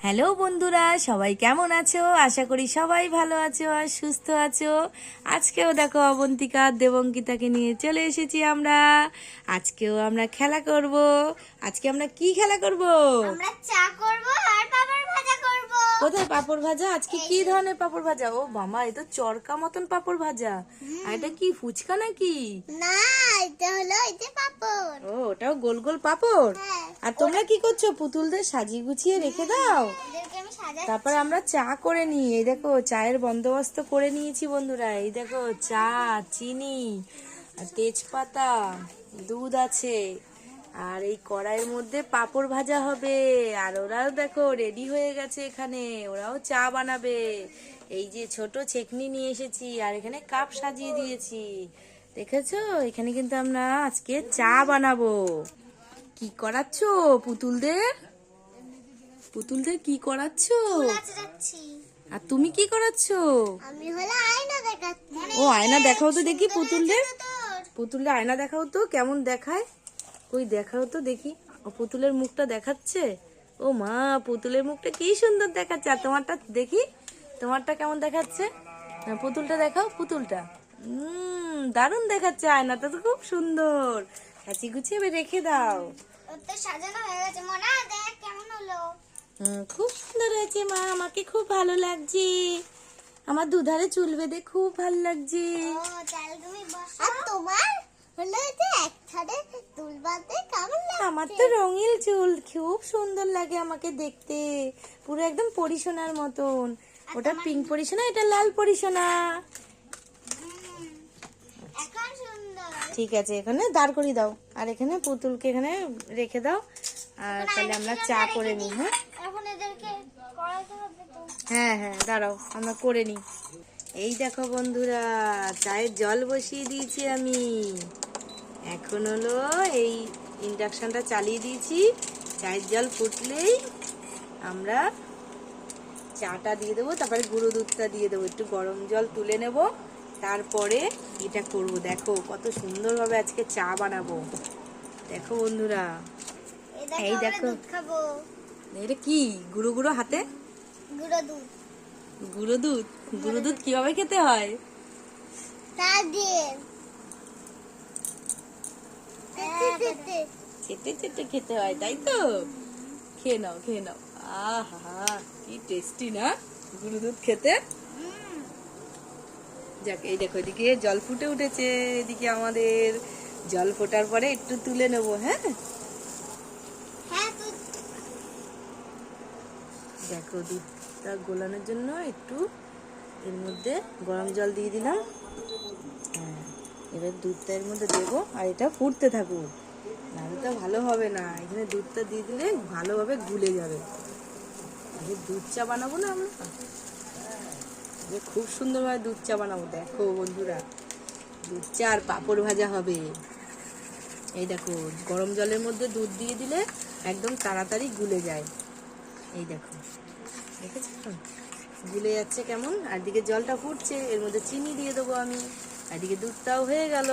Hello বন্ধুরা, সবাই কেমন আছো? আশা করি সবাই ভালো আছো আর সুস্থ আছো। আজকেও দেখো অবন্তিকা দেবঙ্কিতাকে নিয়ে চলে এসেছি আমরা। আজকেও আমরা খেলা করব। আজকে আমরা কি খেলা করব? আমরা চা করব আর করব কোথায় পাপড় ভাজা? আজকে কি ধরনের পাপড় ভাজা? ও মামা এ তো চরকা মতন পাপড় ভাজা। আর এটা কি ফুচকা নাকি? না এটা হলো এটা পাপড়। ও ওটাও গোল গোল পাপড়? হ্যাঁ আর তোমরা কি করছ? পুতুলদের সাজিয়ে গুছিয়ে রেখে দাও? তারপর আমরা চা করে নিই। এই দেখো চায়ের বন্দোবস্ত করে নিয়েছি বন্ধুরা। এই দেখো চা চিনি আর তেজপাতা দুধ আছে। আর এই কড়াইয়ের মধ্যে পাঁপড় ভাজা হবে। আর ওরাও দেখো রেডি হয়ে গেছে এখানে। ওরাও চা বানাবে। এই যে ছোট ছেকনি নিয়ে এসেছি আর এখানে কাপ সাজিয়ে দিয়েছি। দেখেছ? এখানে কিন্তু আমরা আজকে চা বানাবো। কি করাচ্ছ পুতুলদের? পুতুলদের কি করাচ্ছো? আর তুমি কি করাচ্ছো? ও আয়না দেখাও তো দেখি পুতুলদের। পুতুলদের আয়না দেখাও তো কেমন দেখায়? কই দেখাও তো দেখি। পুতুলের মুখটা দেখাচ্ছে? ও মা পুতুলের মুখটা কি সুন্দর দেখাচ্ছে। আর তোমারটা দেখি তোমারটা কেমন দেখাচ্ছে? পুতুলটা দেখাও পুতুলটা। হুম দারুণ দেখাচ্ছে আয়নাটা তো খুব সুন্দর। কাচি গুছিয়ে এবার রেখে দাও। সাজানো হয়ে গেছে। মনা দেখ কেমন হলো। খুব সুন্দর হয়েছে মা আমাকে খুব ভালো লাগছে। আমার দুধারে চুল বেঁধে খুব ভালো লাগছে। আর তোমার? আমার তো রঙিন চুল খুব সুন্দর লাগে আমাকে দেখতে। পুরো একদম পরিসোনার মতন। ওটা পিঙ্ক পরিসোনা এটা লাল পরিসোনা। ঠিক আছে এখানে দাঁড় করিয়ে দাও। আর এখানে পুতুলকে এখানে রেখে দাও। আর তাহলে আমরা চা করে নিই হ্যাঁ? হ্যাঁ হ্যাঁ দাঁড়াও আমরা করে নিই। এই দেখো বন্ধুরা চায়ের জল বসিয়ে দিয়েছি আমি। এখন হলো এই ইন্ডাকশনটা চালিয়ে দিয়েছি। চায়ের জল ফুটলেই আমরা চাটা দিয়ে দেবো তারপরে গুঁড়ো দুধটা দিয়ে দেবো একটু গরম জল তুলে নেব তারপরে এটা করব। দেখো কত সুন্দরভাবে আজকে চা বানাবো। দেখো বন্ধুরা। এই দেখো। এটা কি? গুঁড়ো গুঁড়ো হাতে? গুঁড়ো দুধ। গুঁড়ো দুধ? গুঁড়ো দুধ। কীভাবে খেতে হয়? তা দিয়ে। চেটে চেটে খেতে হয়, তাই তো? খেয়ে নাও খেয়ে নাও। আহা কি টেস্টি না? গুঁড়ো দুধ খেতে? যাক, এই দেখো, এদিকে জল ফুটে উঠেছে। এদিকে আমাদের জল ফোটার পরে একটু তুলে নেব হ্যাঁ? দেখো, দুধটা গোলানোর জন্য একটু এর মধ্যে গরম জল দিয়ে দিলাম। এবার দুধটা এর মধ্যে দেবো, আর এটা ফুটতে থাকুক। তো ভালো হবে না। এখানে দুধটা দিয়ে দিলে ভালোভাবে গুলে যাবে। আগে দুধ চা বানাবো না আমরা? খুব সুন্দরভাবে দুধ চা বানাবো। দেখো বন্ধুরা, দুধ চা আর পাঁপড় ভাজা হবে। এই দেখো, গরম জলের মধ্যে দুধ দিয়ে দিলে একদম তাড়াতাড়ি গুলে যায়। এই দেখো, দেখেছ? গুলে যাচ্ছে কেমন? আর দিকে জলটা ফুটছে, এর মধ্যে চিনি দিয়ে দেবো আমি। আর দিকে দুধটাও হয়ে গেল।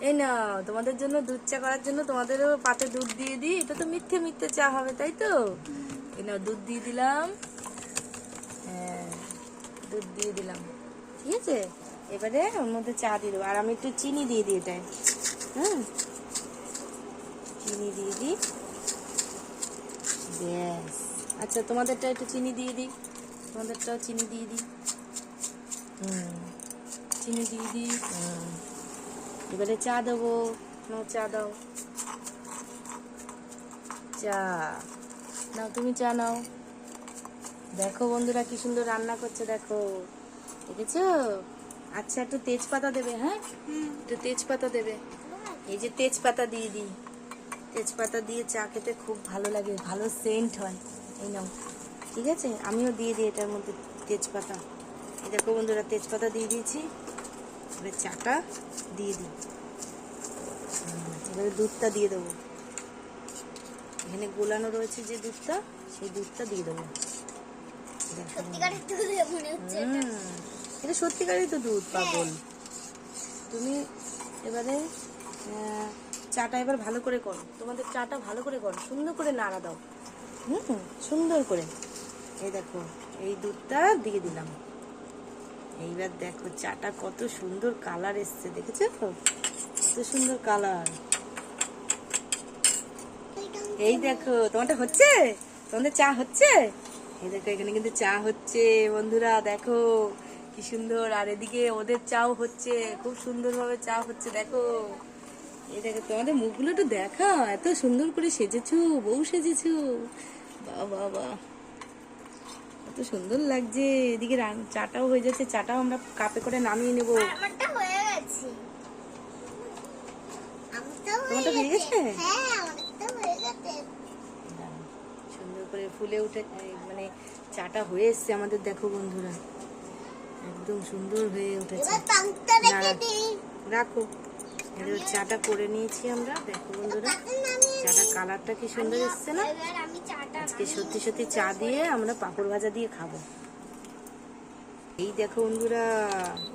এই না তোমাদের জন্য দুধ চা করার জন্য তোমাদেরও পাতে দুধ দিয়ে দিই। এটা তো মিথ্যে মিথ্যে চা হবে, তাই তো? এই না দুধ দিয়ে দিলাম। হ্যাঁ দুধ দিয়ে দিলাম। ঠিক আছে? এবারে ওর মধ্যে চা দিয়ে দেবো। আর আমি একটু চিনি দিয়ে দিই এটায়। হ্যাঁ চিনি দিয়ে দিই। ব্যাস। আচ্ছা তোমাদেরটা একটু চিনি দিয়ে দিই। তোমাদেরটাও চিনি দিয়ে দিই। হুম। চিনি দিয়ে দিই। এবারে চা দেবো। নাও, চা দাও। চা। নাও, তুমি চা নাও। দেখো বন্ধুরা কি সুন্দর রান্না করছে, দেখো। দেখেছ? আচ্ছা একটু তেজপাতা দেবে হ্যাঁ? একটু তেজপাতা দেবে। এই যে তেজপাতা দিয়ে দিই। তেজপাতা দিয়ে চা খেতে খুব ভালো লাগে, ভালো সেন্ট হয়। এই নাও। ঠিক আছে? আমিও দিয়ে দিই এটার মধ্যে তেজপাতা। দেখো বন্ধুরা, তেজপাতা দিয়ে দিয়েছি। এবার চাটা দিয়ে দিই। এবারে দুধটা দিয়ে দেবো। এখানে গোলানো রয়েছে যে দুধটা সেই দুধটা দিয়ে দেবো। এটা। সত্যিকারই তো দুধ পাগল। তুমি এবারে চাটা এবার ভালো করে করো। তোমাদের চাটা ভালো করে করো সুন্দর করে নাড়া দাও। হুম সুন্দর করে। এই দেখো এই দুধটা দিয়ে দিলাম। এইবার দেখো, চাটা কত সুন্দর কালার এসছে, দেখেছ? তো কত সুন্দর কালার এই দেখো, তোমারটা হচ্ছে? তোমাদের চা হচ্ছে? এই দেখো, এখানে কিন্তু চা হচ্ছে, বন্ধুরা, দেখো। কি সুন্দর, আর এদিকে ওদের চাও হচ্ছে, খুব সুন্দর ভাবে চা হচ্ছে, দেখো। এই দেখো, তোমাদের মুখগুলো একটু দেখা এত সুন্দর করে সেজেছো, বউ সেজেছো। বাহ বাহ। এত সুন্দর লাগছে। এদিকে চাটাও হয়ে যাচ্ছে চাটাও আমরা কাপে করে নামিয়ে নেব। আমারটা হয়ে গেছে। আমারটা হয়ে গেছে? হ্যাঁ আমারটা হয়ে গেছে। সুন্দর করে ফুলে উঠে মানে চাটা হয়ে এসছে আমাদের দেখো বন্ধুরা। একদম সুন্দর হয়ে উঠেছে। রেখে চাটা করে নিয়েছি আমরা দেখো বন্ধুরা। চাটা কালারটা কি সুন্দর এসছে না? আমি চাটা আজকে সত্যি সত্যি চা দিয়ে আমরা পাঁপড় ভাজা দিয়ে খাব। এই দেখো বন্ধুরা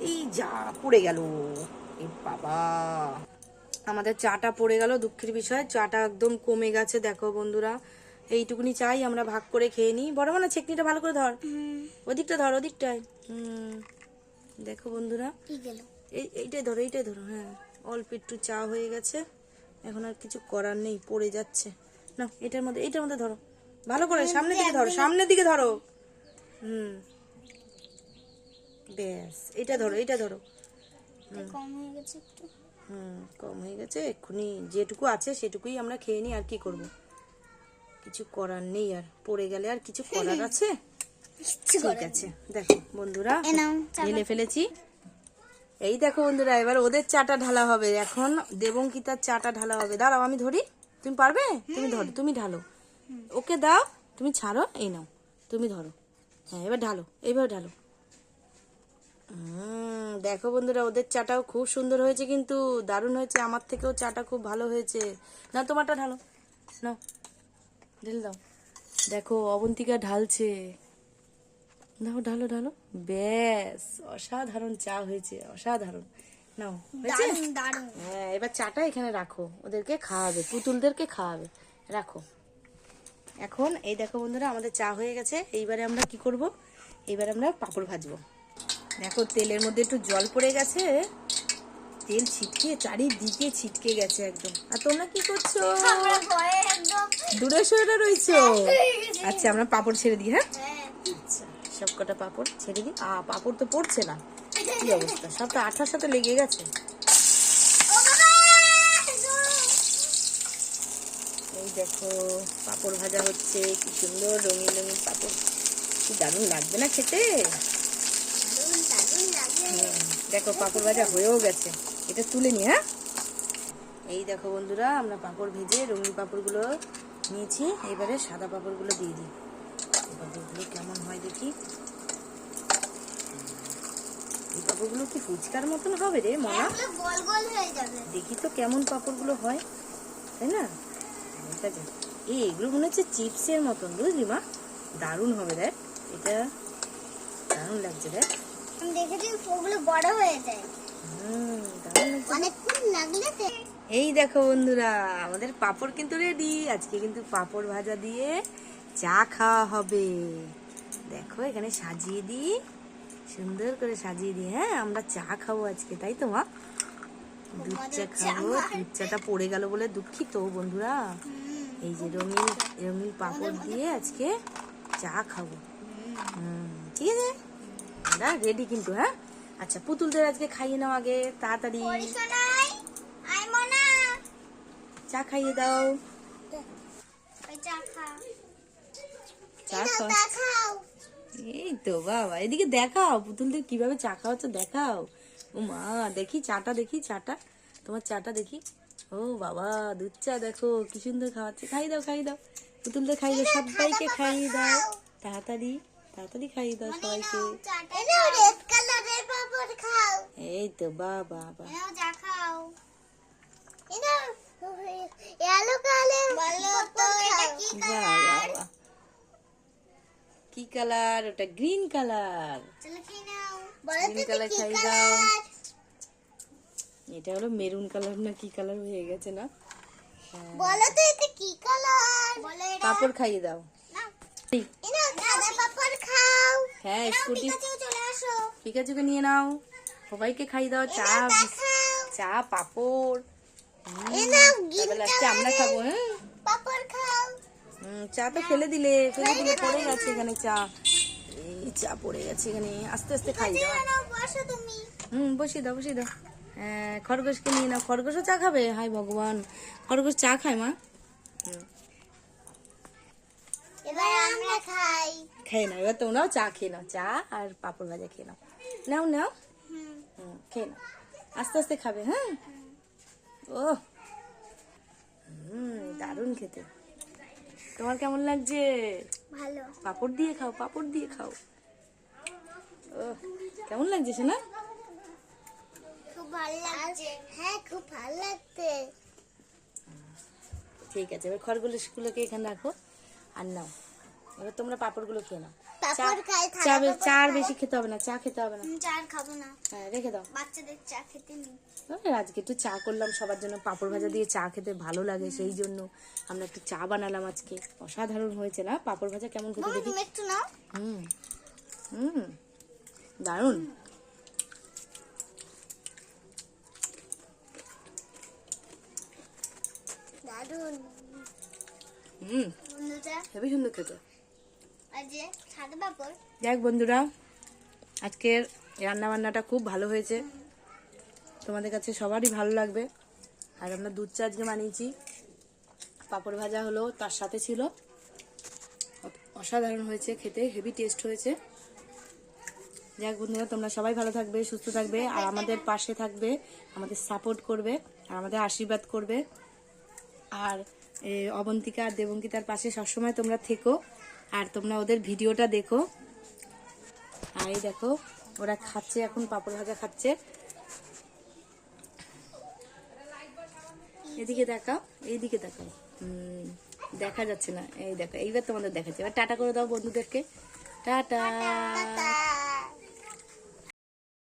এই যা পড়ে গেল। এই বাবা। আমাদের চাটা পড়ে গেল দুঃখের বিষয়। চাটা একদম কমে গেছে দেখো বন্ধুরা। এইটুকুনি চাই আমরা ভাগ করে খেয়ে নিই। বড় মানে ছেকনিটা ভালো করে ধর। ওদিকটা ধর ওদিকটায়। হুম। দেখো বন্ধুরা। এই এইটাই ধরো এইটাই ধরো হ্যাঁ। অল্প একটু চা হয়ে গেছে। এখন আর কিছু করার নেই পড়ে যাচ্ছে। না এটার মধ্যে এটার মধ্যে ধরো। ভালো করে সামনের দিকে ধরো সামনের দিকে ধরো। হুম। ব্যাস এটা ধরো এটা ধরো। কম হয়ে গেছে একটু। হুম কম হয়ে গেছে এক্ষুনি যেটুকু আছে সেটুকুই আমরা খেয়ে নিই আর কি করব? কিছু করার নেই আর পড়ে গেলে আর কিছু করার আছে? ঠিক আছে দেখো বন্ধুরা ঢেলে ফেলেছি। এই দেখো বন্ধুরা এবার ওদের চাটা ঢালা হবে। এখন দেবঙ্কিতার চাটা ঢালা হবে। দাঁড়াও আমি ধরি। তুমি পারবে? তুমি ধরো তুমি ঢালো। ওকে দাও তুমি ছাড়ো এই নাও তুমি ধরো। হ্যাঁ এবার ঢালো এইবার ঢালো। দেখো বন্ধুরা ওদের চাটাও খুব সুন্দর হয়েছে কিন্তু দারুণ হয়েছে। আমার থেকেও চাটা খুব ভালো হয়েছে। না তোমারটা ঢালো। নাও ঢেলে দাও। দেখো অবন্তিকা ঢালছে। দাও ঢালো ঢালো। ব্যাস অসাধারণ চা হয়েছে অসাধারণ। নাও হয়েছে? হ্যাঁ এবার চাটা এখানে রাখো। ওদেরকে খাওয়াবে পুতুলদেরকে খাওয়াবে। রাখো। এখন এই দেখো বন্ধুরা আমাদের চা হয়ে গেছে। এইবারে আমরা কি করব? এইবারে আমরা পাঁপড় ভাজবো। দেখো তেলের মধ্যে একটু জল পড়ে গেছে। তেল ছিটকে চারিদিকে ছিটকে গেছে একদম। আর তোমরা কি করছ? দূরে সরে রয়েছো। আচ্ছা আমরা পাঁপড় ছেড়ে দিই হ্যাঁ? হ্যাঁ আচ্ছা সব কটা পাঁপড় ছেড়ে দিই। আ পাঁপড় তো পড়ছে না। কি অবস্থা? সব তো আঠার সাথে লেগে গেছে ও বাবা এই দেখো পাঁপড় ভাজা হচ্ছে কি সুন্দর রঙিন রঙিন পাঁপড়। কি দারুণ লাগবে না খেতে? দেখো পাঁপড় ভাজা হয়েও গেছে। এটা তুলে নি হ্যাঁ? এই দেখো বন্ধুরা আমরা পাঁপড় ভেজে রঙিন পাঁপড়গুলো নিয়েছি। এবারে সাদা পাঁপড়গুলো দিয়ে দিই। এবার কেমন হয় দেখি। এই পাঁপড়গুলো কি ফুচকার মতন হবে রে মনা? দেখি তো কেমন পাঁপড়গুলো হয় তাই না? দেখা যাক এই এগুলো মনে হচ্ছে চিপসের মতন বুঝলি মা? দারুণ হবে দেখ। এটা দারুণ লাগছে দেখ। দেখেছি ওগুলো বড় হয়ে যায়। হুম অনেকক্ষণ লাগলে এই দেখো বন্ধুরা আমাদের পাপড় কিন্তু রেডি আজকে কিন্তু পাপড় ভাজা দিয়ে চা খাওয়া হবে। দেখো এখানে সাজিয়ে দিই। সুন্দর করে সাজিয়ে দিই। হ্যাঁ আমরা চা খাব আজকে তাই তো মা? দুধ চা খাব। দুধ চাটা পড়ে গেল বলে দুঃখিত বন্ধুরা। এই যে রঙিন রঙিন পাপড় দিয়ে আজকে চা খাব। হুম ঠিক আছে? আমরা রেডি কিন্তু হ্যাঁ? আচ্ছা পুতুলদের আজকে খাইয়ে নাও আগে তাড়াতাড়ি। চা খাইয়ে দাও। চা খাও। এই তো বাবা এদিকে দেখাও পুতুলদের কীভাবে চা খাওয়াচ্ছ দেখাও। ও মা দেখি চাটা দেখি চাটা। তোমার চাটা দেখি। ও বাবা দুধ চা দেখো কি সুন্দর খাওয়াচ্ছে। খাই দাও খাই দাও। পুতুল তো খাই দাও সবাইকে খাইয়ে দাও। তাড়াতাড়ি তাড়াতাড়ি খাইয়ে দাও সবাইকে। এই তো বাবা বাবা কালার কি কালার? কালার ওটা গ্রিন কালার? চলো কি নাও বলো তো Green এটা color কি খাই দাও। এটা হলো মেরুন কালার না কি কালার হয়ে গেছে না? বলো তো এটা কি কালার? বলো এটা পাপড় খাইয়ে দাও। সাদা পাপড় খাও। হ্যাঁ স্কুটি চলে আসো। পিকাচুকে নিয়ে নাও। সবাইকে খাই দাও চা চা পাপড়। আমরা খাব হ্যাঁ। পাপড় খাও। চা তো ফেলে দিলে ফেলে দিলে পড়ে গেছে এখানে চা। এই চা পড়ে গেছে এখানে আস্তে আস্তে খাই দাও। হুম বসিয়ে দাও বসিয়ে দাও। হ্যাঁ খরগোশকে নিয়ে নাও। খরগোশও চা খাবে? হাই ভগবান। খরগোশ চা খায় মা? এবার আমরা খাই। খেয়ে নাও। এবার তোমরাও চা খেয়ে নাও। চা আর পাঁপড় ভাজা খেয়ে নাও। নাও নাও। খেয়ে নাও। আস্তে আস্তে খাবে হ্যাঁ? ও। হুম দারুণ খেতে। তোমার কেমন লাগছে? ভালো। পাপড় দিয়ে খাও পাপড় দিয়ে খাও। ও কেমন লাগছে খুব ভালো লাগছে। হ্যাঁ খুব ভালো লাগছে। ঠিক আছে এবার খড়গুলোগুলোকে এখানে রাখো। আর নাও এবার তোমরা পাপড়গুলো খেয়ে নাও। চা আর বেশি খেতে হবে না চা খেতে হবে না। চা খাব না। হ্যাঁ রেখে দাও। বাচ্চাদের চা খেতে নেই আজকে একটু চা করলাম সবার জন্য পাপড় ভাজা দিয়ে চা খেতে ভালো লাগে সেই জন্য। আমরা একটু চা বানালাম আজকে। অসাধারণ হয়েছে না? পাপড় ভাজা কেমন খেতে দেখি। একটু নাও। হুম হুম দারুণ। হুম হেবি সুন্দর খেতে দেখ বন্ধুরা আজকের রান্না বান্নাটা খুব ভালো হয়েছে। তোমাদের কাছে সবারই ভালো লাগবে। আর আমরা দুধ চা আজকে বানিয়েছি। পাঁপড় ভাজা হলো তার সাথে ছিল। অসাধারণ হয়েছে খেতে হেভি টেস্ট হয়েছে। যাক বন্ধুরা তোমরা সবাই ভালো থাকবে সুস্থ থাকবে। আর আমাদের পাশে থাকবে আমাদের সাপোর্ট করবে আর আমাদের আশীর্বাদ করবে। আর অবন্তিকা আর দেবঙ্কিতার পাশে সবসময় তোমরা থেকো আর তোমরা ওদের ভিডিওটা দেখো। আর এই দেখো, ওরা খাচ্ছে এখন, পাপড় ভাজা খাচ্ছে। এদিকে দেখাও, এইদিকে দেখাও। দেখা যাচ্ছে না, এই দেখো, এইবার তোমাদের দেখাচ্ছে। এবার টাটা করে দাও বন্ধুদেরকে। টাটা।